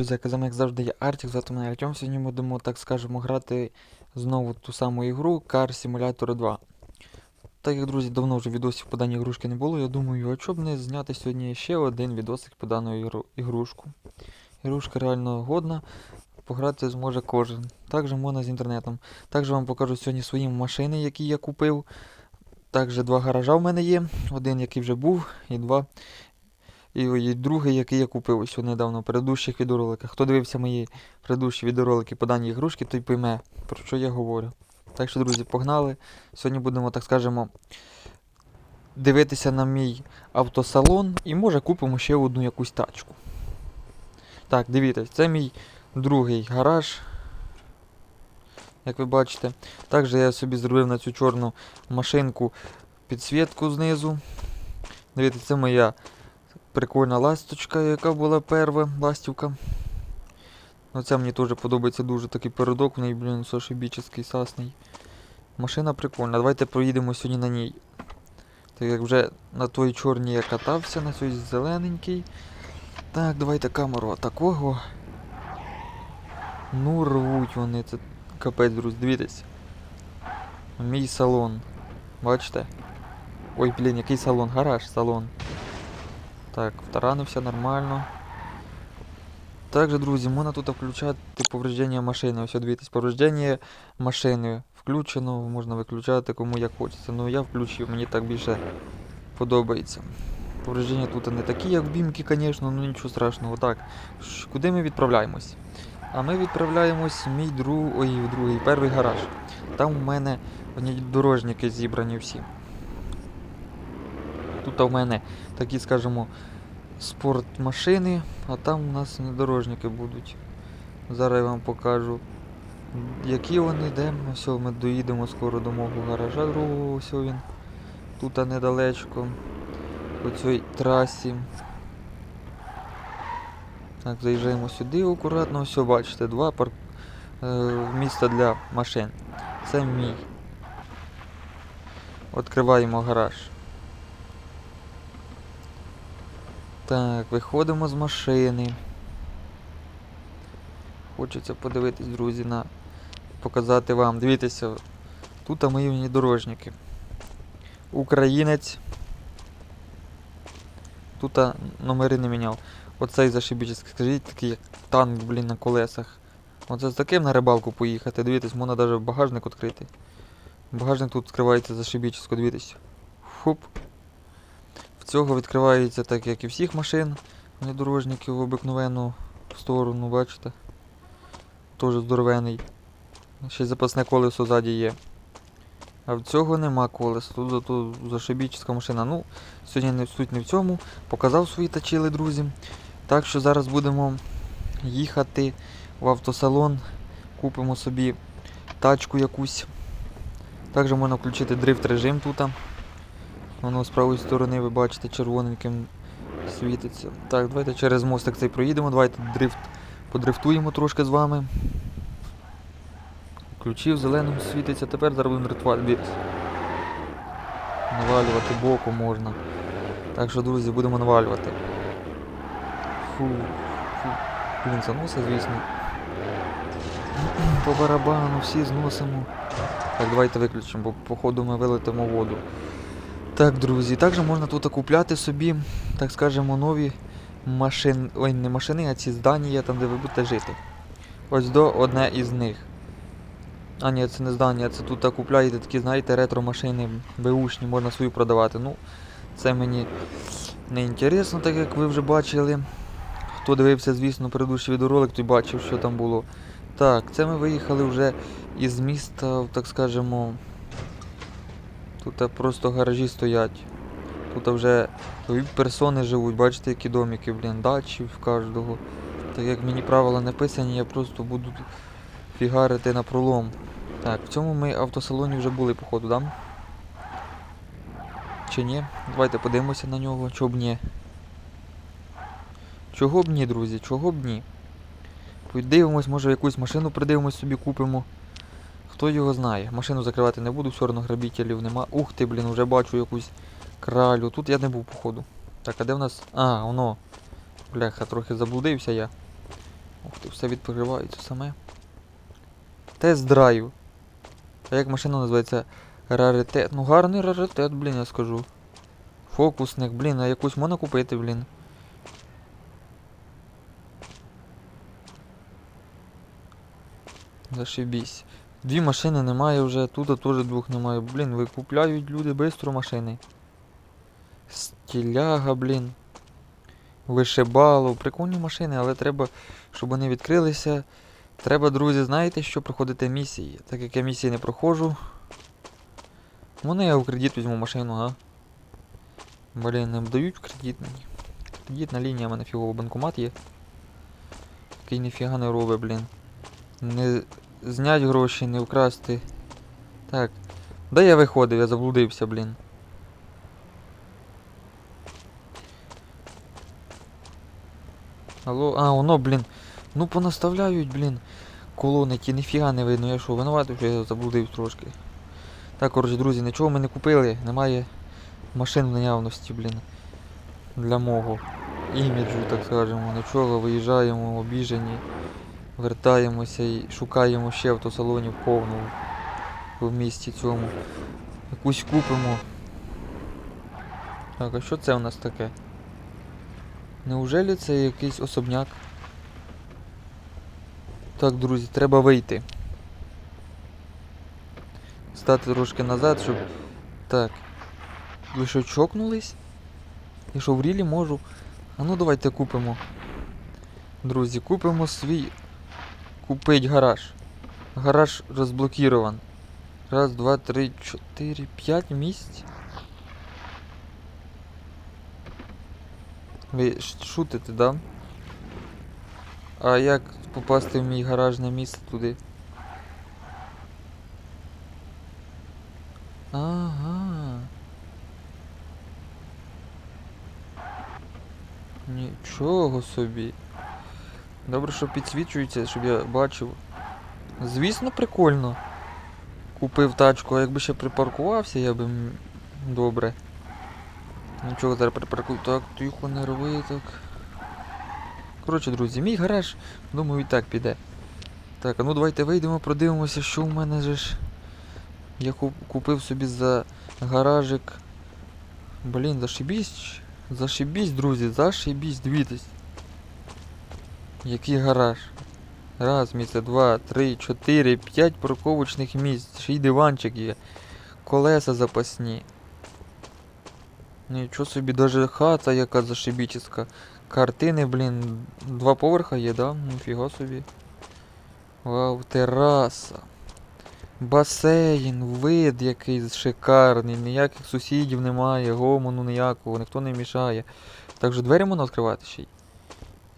Друзі, як як завжди є Артік, звати мене Артем. Сьогодні будемо, так скажемо, грати знову ту саму ігру Car Simulator 2. Так як, друзі, давно вже відосів по даній ігрушки не було, я думаю, а чоб не зняти сьогодні ще один відосик по дану ігру, ігрушку. Ігрушка реально годна, пограти зможе кожен. Також можна з інтернетом. Також вам покажу сьогодні свої машини, які я купив. Також два гаража в мене є. Один, який вже був, і два і, і другий, який я купив ось недавно в предыдущих відеороликах. Хто дивився мої предыдущі відеоролики по даній ігрушці, той пойме, про що я говорю. Так що, друзі, погнали. Сьогодні будемо, так скажемо, дивитися на мій автосалон і може купимо ще одну якусь тачку. Так, дивіться, це мій другий гараж. Як ви бачите. Також я собі зробив на цю чорну машинку підсвітку знизу. Дивіться, це моя прикольна ласточка, яка була перша ластівка. Оця мені теж подобається дуже такий передок, в неї, блін, сошибічний, сасний. Машина прикольна. Давайте проїдемо сьогодні на ній. Так як вже на той чорній я катався, на цій зелененькій. Так, давайте камеру такого. Ну, рвуть вони, це капець, друзі, дивіться. Мій салон. Бачите? Ой, блін, який салон? Гараж, салон. Так, втаранився нормально. Також, друзі, можна тут включати повреждення машини. Ось дивіться, повреждення машини включено, можна виключати кому як хочеться. Ну я включив, мені так більше подобається. Повреждення тут не такі, як в бімки, звісно, ну нічого страшного. Так, куди ми відправляємось? А ми відправляємось в мій друг... Ой, в другий, перший гараж. Там у мене дорожники зібрані всі. Тут у мене такі, скажімо, спортмашини, а там у нас внедорожники будуть. Зараз я вам покажу, які вони, де. Ну, Все, ми доїдемо скоро до мого гаража другого, ось він. Тут недалечко. По цій трасі. Так, заїжджаємо сюди акуратно, все, бачите, два пар... е, місця для машин. Це мій. Відкриваємо гараж. Так, виходимо з машини. Хочеться подивитись, друзі, на показати вам. Дивіться, тут мої внедорожники. Українець. Тут номери не міняв. Оцей зашибічний, скажіть, такий як танк, блін, на колесах. Оце з таким на рибалку поїхати. Дивіться, можна навіть багажник відкрити. Багажник тут відкривається зашибічно, дивіться. Фуп. Цього відкривається так, як і всіх машин внедорожників в обикновену сторону, бачите? Теж здоровений. Ще й запасне колесо ззаді є. А в цього нема колеса. Тут зато зашибічна машина. Ну, сьогодні не суть не в цьому. Показав свої тачили, друзі. Так що зараз будемо їхати в автосалон, купимо собі тачку якусь. Також можна включити дрифт режим тут. Воно з правої сторони ви бачите червоненьким світиться. Так, давайте через мостик цей проїдемо, давайте дрифт подрифтуємо трошки з вами. Включив, зеленим світиться, тепер зараз будемо. Навалювати боку можна. Так що, друзі, будемо навалювати. Фу, фу. Блін, заноси, звісно. По барабану всі зносимо. Так, давайте виключимо, бо походу ми вилетимо воду. Так, друзі, також можна тут купляти собі, так скажемо, нові машини. Ой, не машини, а ці здання, там де ви будете жити. Ось до одне із них. А ні, це не здання, це тут купляєте такі, знаєте, ретро-машини, беушні, можна свою продавати. Ну, це мені не інтересно, так як ви вже бачили. Хто дивився, звісно, предыдущий відеоролик, той бачив, що там було. Так, це ми виїхали вже із міста, так скажемо. Тут просто гаражі стоять. Тут вже персони живуть, бачите, які домики, блін, дачі в кожного. Так як мені правила написані, я просто буду фігарити на пролом. Так, в цьому ми автосалоні вже були, походу, да? Чи ні? Давайте подивимося на нього, чого б ні. Чого б ні, друзі, чого б ні. Подивимось, може якусь машину придивимось собі купимо. Хто його знає? Машину закривати не буду, все одно грабителів нема. Ух ти, блін, вже бачу якусь кралю. Тут я не був, походу. Так, а де в нас... А, воно. Бляха, трохи заблудився я. Ух ти, все відкривається саме. Тест-драйв. А як машина називається? Раритет. Ну гарний раритет, блін, я скажу. Фокусник, блін, а якусь можна купити, блін. Зашибісь. Дві машини немає вже, тут теж двох немає. Блін, викупляють люди бистро машини. Стіляга, блін. Вишибало. Прикольні машини, але треба, щоб вони відкрилися. Треба, друзі, знаєте, що проходити місії. Так як я місії не проходжу. Вони я у кредит візьму машину, а? Блін, не дають в кредит мені. Кредитна лінія, в мене фігово банкомат є. Який ніфіга не робить, блін. Не знять гроші, не вкрасти. Так. Де я виходив? Я заблудився, блін. Алло, а, воно, блін. Ну понаставляють, блін. Колони ті, ніфіга не видно. Я що, винуватий, що я заблудив трошки. Так, коротше, друзі, нічого ми не купили, немає машин в наявності, блін. Для мого іміджу, так скажемо. Нічого, виїжджаємо, обіжені, вертаємося і шукаємо ще автосалонів повну в місті цьому. Якусь купимо. Так, а що це у нас таке? Неужели це якийсь особняк? Так, друзі, треба вийти. Стати трошки назад, щоб. Так. Ви що, чокнулись? Я що в рілі можу? А ну давайте купимо. Друзі, купимо свій. Купить гараж. Гараж розблокірован. Раз, два, три, чотири, п'ять місць. Ви шутите, да? А як попасти в мій гаражне місце туди? Ага. Нічого собі. Добре, що підсвічується, щоб я бачив. Звісно, прикольно. Купив тачку, а якби ще припаркувався, я би. Добре. Нічого зараз припаркую. Так, тихо не роби так. Коротше, друзі, мій гараж, думаю, і так піде. Так, а ну давайте вийдемо, продивимося, що в мене же ж. Я купив собі за гаражик. Блін, зашибісь. Зашибісь, друзі, зашибісь, дивіться. Який гараж. Раз, місце, два, три, чотири, п'ять парковочних місць. Ще й диванчик є. Колеса запасні. Нічого собі, даже хата яка зашибіческа. Картини, блін, два поверха є, да? Ніфіга собі. Вау, тераса. Басейн, вид який шикарний, ніяких сусідів немає, гомону ніякого, ніхто не мішає. Так же двері можна відкривати ще й.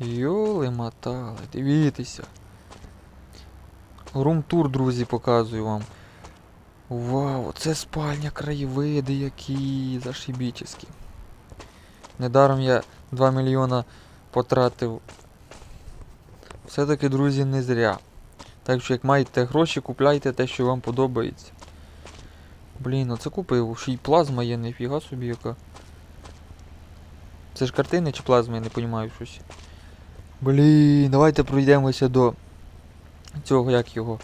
Йоли матали, дивіться. Рум-тур, друзі, показую вам. Вау, це спальня, краєвиди які зашибічески. Недаром я 2 мільйона потратив. Все-таки, друзі, не зря. Так що як маєте гроші, купляйте те, що вам подобається. Блін, оце купив. Ще й плазма є, ніфіга собі яка. Це ж картини чи плазма, я не розумію щось. Блін, давайте пройдемося до цього, як його.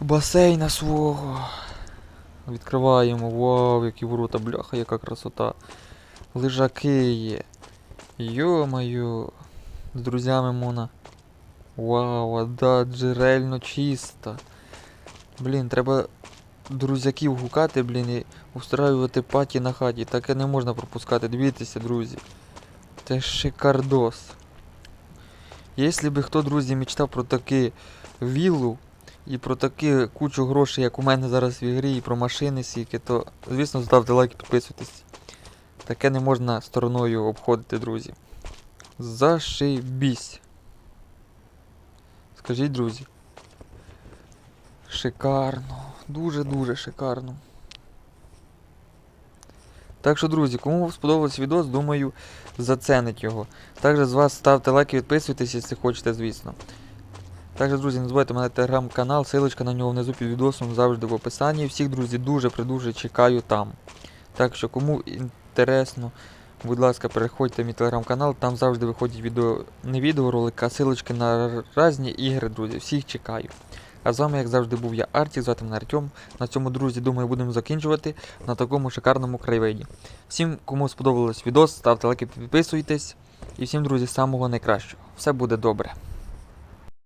Басейна свого. Відкриваємо. Вау, які ворота, бляха, яка красота. Лежаки є. Йо-моє. З друзями можна. Вау, вода джерельно чиста. Блін, треба друзяків гукати, блін, і устраювати паті на хаті. Таке не можна пропускати. Дивіться, друзі. Це шикардос. Якщо би хто, друзі, мечтав про таку віллу і про таку кучу грошей, як у мене зараз в ігрі, і про машини сіки, то, звісно, ставте лайк і підписуйтесь. Таке не можна стороною обходити, друзі. Зашибісь. Скажіть, друзі. Шикарно. Дуже-дуже шикарно. Так що, друзі, кому сподобався відос, думаю, заценить його. Також з вас ставте лайк і підписуйтесь, якщо хочете, звісно. Також, друзі, не забувайте мене телеграм-канал, ссылочка на нього внизу під відосом завжди в описанні. Всіх, друзі, дуже-придуже чекаю там. Так що, кому інтересно, Будь ласка, переходьте в мій телеграм-канал, там завжди виходять відео, не відеоролики, а силочки на різні ігри, друзі. Всіх чекаю. А з вами, як завжди, був я Артік, звати мене Артем. На цьому, друзі, думаю, будемо закінчувати на такому шикарному краєвиді. Всім, кому сподобалось відео, ставте лайки, підписуйтесь. І всім, друзі, самого найкращого. Все буде добре.